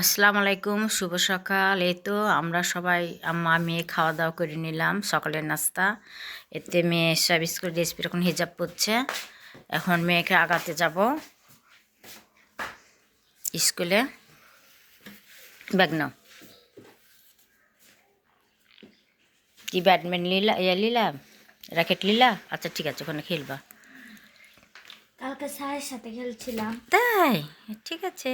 আসসালামু আলাইকুম শুভ সকাল। এই তো আমরা সবাই আম্মা মেয়ে খাওয়া দাওয়া করে নিলাম সকালের নাস্তা। এতে মেয়ে সব স্কুল ড্রেস এখন হিজাব পরছে। এখন মেয়েকে আগাতে যাব স্কুলে। ব্যাগ নাও। কি ব্যাডমিন্টন লিলা ইয়া লিলা? র্যাকেট লিলা? আচ্ছা ঠিক আছে ওখানে খেলবা। কালকে সাথে খেলছিলাম। তাই? ঠিক আছে।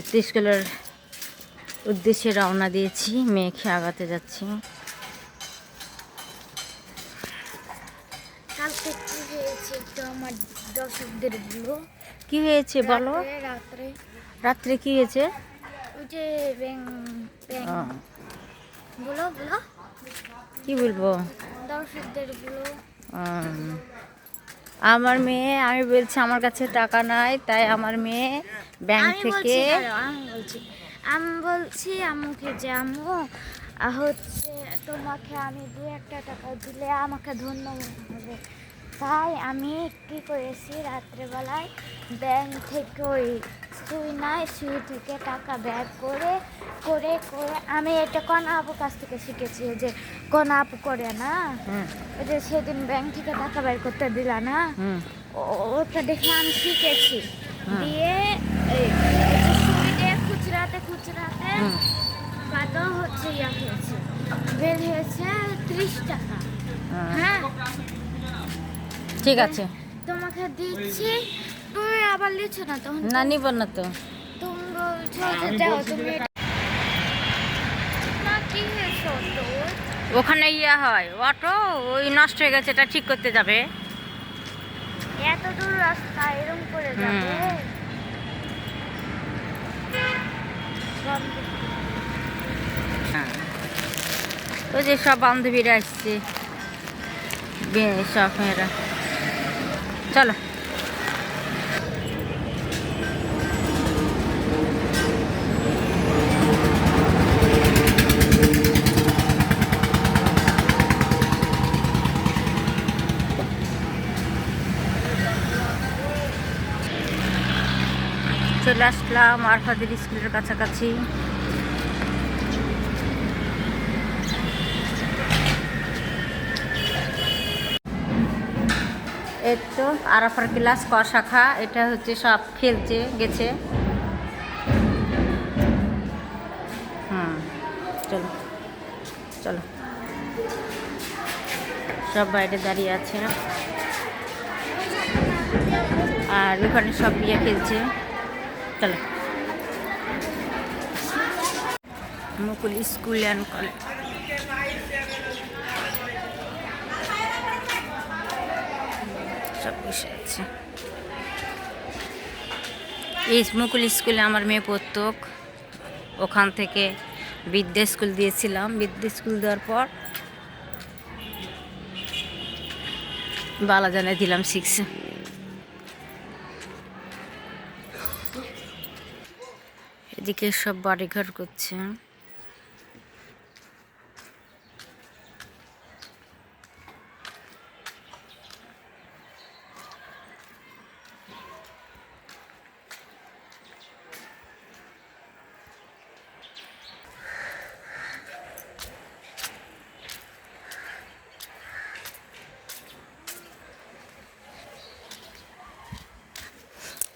এতে স্কুলের উদ্দেশ্যে রওনা দিয়েছি মেয়েকে আগাতে যাচ্ছি। কালকে কি হয়েছে একটু আমার দর্শকদের বলো। কি হয়েছে বলো? রাত্রে কি হয়েছে? যে বলো বলো। কি বলব? দর্শকদের বলো। আমার মেয়ে আমি বলছি আমার কাছে টাকা নাই তাই আমার মেয়ে ব্যাংক থেকে আমি বলছি। আমি বলছি আম্মুকে যে আহ, হচ্ছে তোমাকে আমি দু একটা টাকা দিলে আমাকে ধন্য হবে। তাই আমি কি করেছি রাত্রেবেলায় ব্যাংক থেকে ওই সুই নাই সুই থেকে টাকা ব্যাগ করে করে করে। আমি এটা কোন আপু কাছ থেকে শিখেছি? যে কোন আপু করে না ওই যে সেদিন ব্যাংক থেকে টাকা বের করতে দিলা না ওটা দেখে আমি শিখেছি। দিয়ে খুচরাতে খুচরাতে। কত হচ্ছে ইয়া হয়েছে। বের হয়েছে ত্রিশ টাকা। হ্যাঁ। ঠিক আছে। তোমাকে দিচ্ছি। আবার লিখছো না তখন না নিব না তো। তুমি বলছো যে যাও তুমি না কি হয়েছে ওখানে ইয়া হয় অটো ওই নষ্ট হয়ে গেছে এটা ঠিক করতে যাবে। এত দূর রাস্তা এরকম করে যাবে। হ্যাঁ। ওই যে সব বান্ধবীরা আসছে সব মেয়েরা। চলো। চলে আসলাম আরফাদের স্কুলের কাছাকাছি। এই তো আরাফার ক্লাস ক শাখা, এটা হচ্ছে সব খেলছে, গেছে। হুম, চলো চলো। সব বাইরে দাঁড়িয়ে আছে। আর ওখানে সব বিয়ে খেলছে। মুকুল স্কুল অ্যান্ড কলেজ সব আছে। এই মুকুল স্কুলে আমার মেয়ে পড়তো। ওখান থেকে বিদ্যা স্কুল দিয়েছিলাম। বিদ্যা স্কুল দেওয়ার পর বালাজানে দিলাম সিক্সে এদিকে সব বাড়িঘর করছে।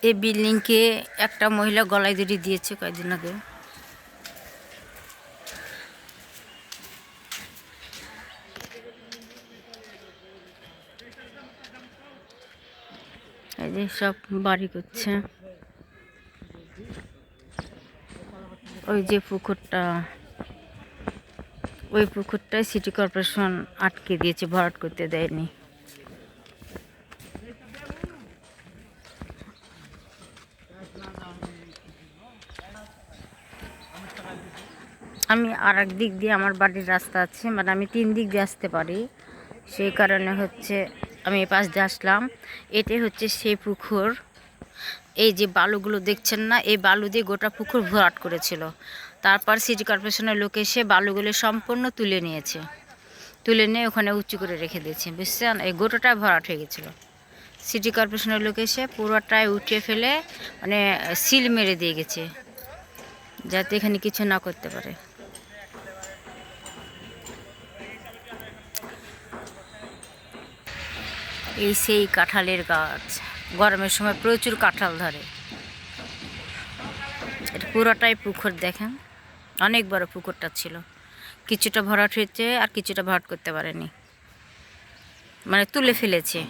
এই বিল্ডিংকে একটা মহিলা গলায় দড়ি দিয়েছে কয়েকদিন আগে। এই যে সব বাড়ি করছে। ওই যে পুকুরটা, ওই পুকুরটায় সিটি কর্পোরেশন আটকে দিয়েছে, ভরাট করতে দেয়নি। আমি আর দিক দিয়ে আমার বাড়ির রাস্তা আছে মানে আমি তিন দিক দিয়ে আসতে পারি। সেই কারণে হচ্ছে আমি এ পাশ দিয়ে আসলাম। এটাই হচ্ছে সেই পুকুর। এই যে বালুগুলো দেখছেন না, এই বালু দিয়ে গোটা পুকুর ভরাট করেছিল। তারপর সিটি কর্পোরেশনের লোক এসে বালুগুলো সম্পূর্ণ তুলে নিয়েছে। তুলে নিয়ে ওখানে উঁচু করে রেখে দিয়েছে, বুঝছেন? এই গোটাটা ভরাট হয়ে গেছিল। সিটি কর্পোরেশনের লোক এসে পুরোটাই উঠিয়ে ফেলে মানে সিল মেরে দিয়ে গেছে, যাতে এখানে কিছু না করতে পারে। এই সেই কাঁঠালের গাছ। গরমের সময় প্রচুর কাঁঠাল ধরে। এটা পুরোটাই পুকুর, দেখেন? অনেক বড় পুকুরটা ছিল। কিছুটা ভরাট হয়েছে আর কিছুটা ভরাট করতে পারেনি। মানে তুলে ফেলেছে।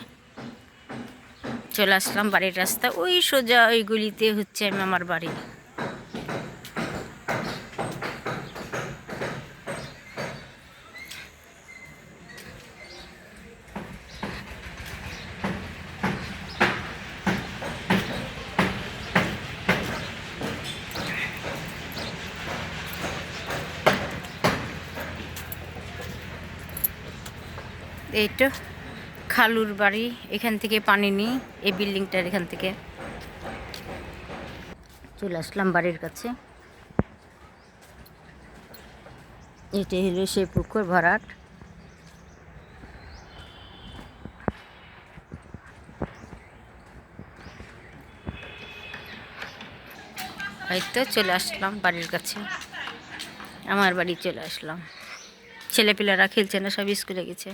চলে আসলাম বাড়ির রাস্তা। ওই সোজা ওই গলিতে হচ্ছে আমি আমার বাড়ি। এই তো খালুর বাড়ি, এখান থেকে পানি নিই, এই বিল্ডিংটার এখান থেকে। চলে আসলাম বাড়ির কাছে। এটাই হলো সেই পুকুর ভরাট। এই তো চলে আসলাম বাড়ির কাছে। আমার বাড়ি চলে আসলাম। ছেলেপিলেরা খেলছে না, সব স্কুলে গেছে।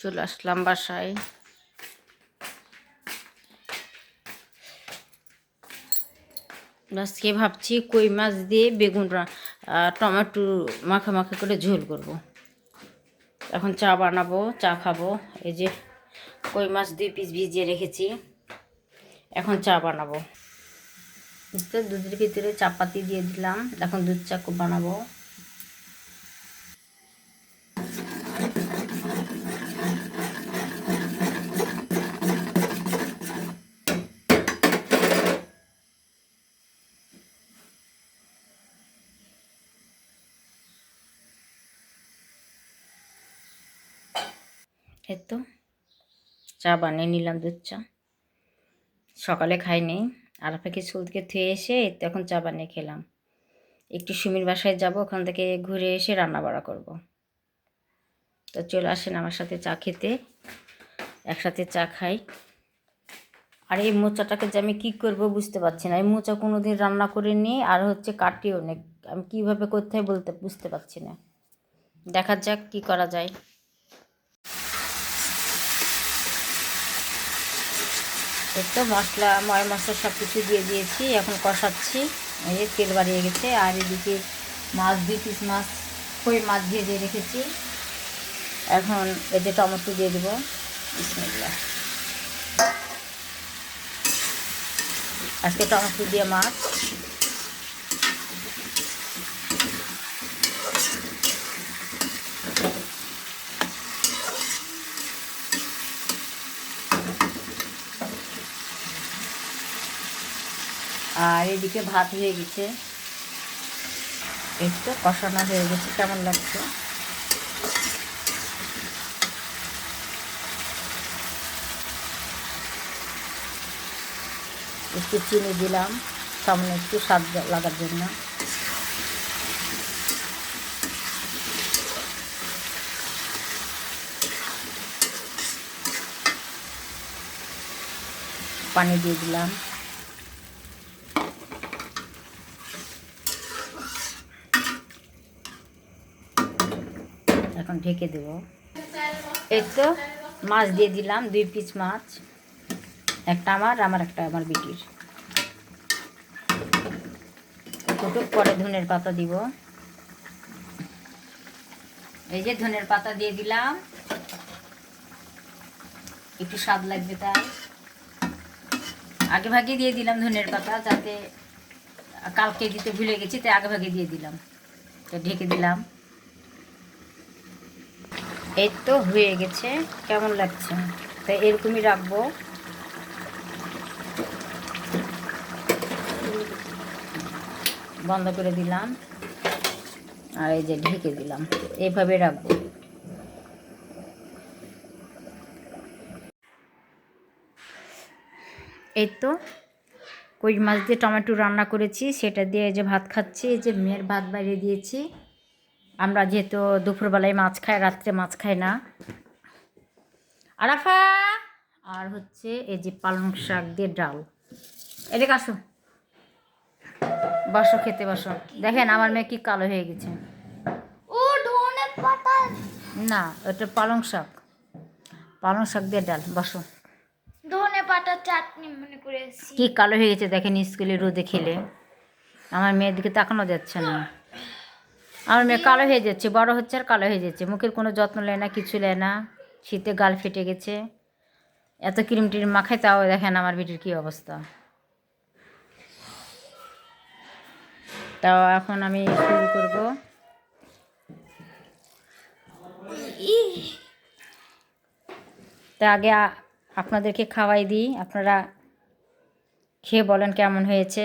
চলে আসলাম বাসায়। আজকে ভাবছি কই মাছ দিয়ে বেগুন টমেটো মাখা মাখা করে ঝোল করব। এখন চা বানাবো, চা খাব। এই যে কই মাছ দুই পিস ভিজিয়ে রেখেছি। এখন চা বানাবো। দুধের ভিতরে চাপাতি দিয়ে দিলাম। এখন দুধ চা বানাবো। এই তো, চা বানিয়ে নিলাম দুধ চা। সকালে খাইনি আর আপনাকে স্কুল থেকে থুয়ে এসে তখন চা বানিয়ে খেলাম। একটু সুমির বাসায় যাব, ওখান থেকে ঘুরে এসে রান্না বাড়া করব। তো চলে আসেন আমার সাথে চা খেতে, একসাথে চা খাই। আর এই মোচাটাকে যে আমি কী করব বুঝতে পারছি না। এই মোচা কোনো দিন রান্না করে নিই আর হচ্ছে কাটিও নে। আমি কীভাবে করতে হয় বলতে, বুঝতে পারছি না। দেখা যাক কি করা যায়। এই তো মশলা, ময় মশলা সব কিছু দিয়ে দিয়েছি, এখন কষাচ্ছি। এই তেল বাড়িয়ে গেছে, আর এদিকে মাছ, দুই পিস মাছ কই মাছ দিয়ে দিয়ে রেখেছি। এখন এতে টমেটো দিয়ে দেবো। বিসমিল্লা আজকে টমেটো দিয়ে মাছ। আর এদিকে ভাত হয়ে গেছে। একটু কষানো হয়ে গেছে, কেমন লাগছে? একটু চিনি দিলাম সামনে একটু স্বাদ লাগার জন্য। পানি দিয়ে দিলাম এখন ঢেকে দেব। এই তো মাছ দিয়ে দিলাম, দুই পিস মাছ, একটা আমার আমার একটা আমার বিটির। ফুটুক পরে ধনের পাতা দিব। এই যে ধনের পাতা দিয়ে দিলাম। একটু স্বাদ লাগবে তাই। আগে ভাগে দিয়ে দিলাম ধনের পাতা, যাতে কালকে দিতে ভুলে গেছি, তাই আগে ভাগে দিয়ে দিলাম। তো ঢেকে দিলাম। এই তো হয়ে গেছে, কেমন লাগছে? তো এরকমই রাখব। বন্ধ করে দিলাম। আর এই যে ঢেকে দিলাম এইভাবে রাখব। এই তো কই মাছ দিয়ে টমেটো রান্না করেছি, সেটা দিয়ে এই যে ভাত খাচ্ছি, এই যে মেয়ের ভাত বাইরে দিয়েছি। আমরা যেহেতু দুপুরবেলায় মাছ খাই রাত্রে মাছ খাই না। আরাফা! আর হচ্ছে এই যে পালং শাক দিয়ে ডাল। এদিকে আসো। বসো খেতে বসো। দেখেন আমার মেয়ে কি কালো হয়ে গেছে। ও ধনে পাতা। না ওটা পালং শাক। পালং শাক দিয়ে ডাল বসো। ধনে পাতা চাটনি মনে করেছি। কি কালো হয়ে গেছে দেখেন স্কুলে রোদে খেলে। আমার মেয়ের দিকে তাকানো যাচ্ছে না। আমার মেয়ে কালো হয়ে যাচ্ছে, বড় হচ্ছে আর কালো হয়ে যাচ্ছে। মুখের কোনো যত্ন নেয় না, কিছু নেয় না। শীতে গাল ফেটে গেছে। এত ক্রিম টিম মাখায় তাও দেখেন আমার বেটির কী অবস্থা। তাও এখন আমি শুরু করব। তা আগে আপনাদেরকে খাওয়াই দিই। আপনারা খেয়ে বলেন কেমন হয়েছে।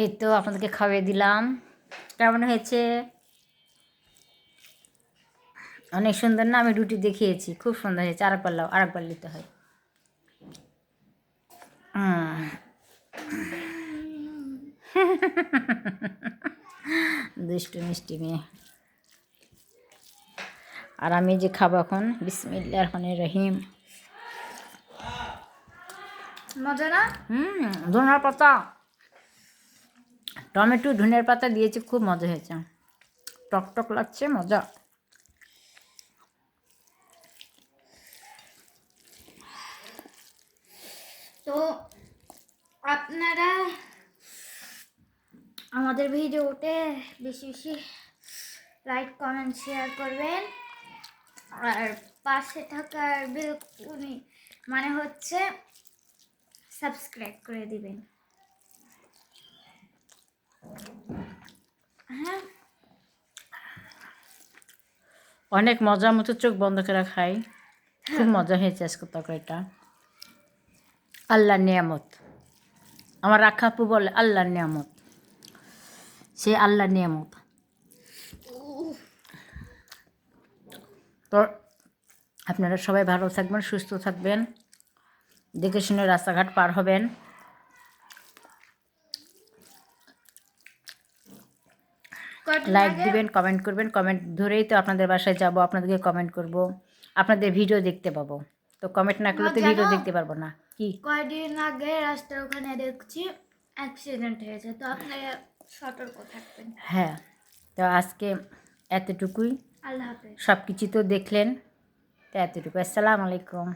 এই তো আপনাদেরকে খাওয়িয়ে দিলাম। কেমন হয়েছে? অনেক সুন্দর না? আমি রুটি দেখিয়েছি। খুব সুন্দর হয়েছে। আরেকবার লাও আরেকবার নিতে হয়। দুষ্টু মিষ্টি মেয়ে। আর আমি যে খাব এখন বিসমিল্লা রহমান রহিম। মজা না? হুম ধনের পাতা। টমেটো ধনের পাতা দিয়েছি, খুব মজা হয়েছে। টক টক লাগছে, মজা। তো আপনারা আমাদের ভিডিওতে বেশি বেশি লাইক, কমেন্ট, শেয়ার করবেন। আর পাশে থাকার বেলকুনি মানে হচ্ছে সাবস্ক্রাইব করে দিবেন। অনেক মজা মতো চোখ বন্ধ করে খাই। খুব মজা হয়েছে আজকে তরকারিটা। আল্লাহর নিয়ামত। আমার রাখাপু বলে আল্লাহর নিয়ামত। সে আল্লাহ নিয়ামত। তো আপনারা সবাই ভালো থাকবেন সুস্থ থাকবেন। দেখে শুনে রাস্তাঘাট পার হবেন। লাইক দিবেন কমেন্ট করবেন কমেন্ট ধরেই তো আপনাদের বাসায় যাব আপনাদেরকে কমেন্ট করব আপনাদের ভিডিও দেখতে পাবো। তো কমেন্ট না করলে তো ভিডিও দেখতে পারব না। কি? কয়দিন আগে রাস্তার ওখানে দেখছি অ্যাক্সিডেন্ট হয়েছে তো আপনারা সতর্ক থাকবেন। হ্যাঁ তো আজকে এতটুকুই। আল্লাহ হাফেজ। সব কিছু তো দেখলেন তো এতটুকু। আসসালামু আলাইকুম।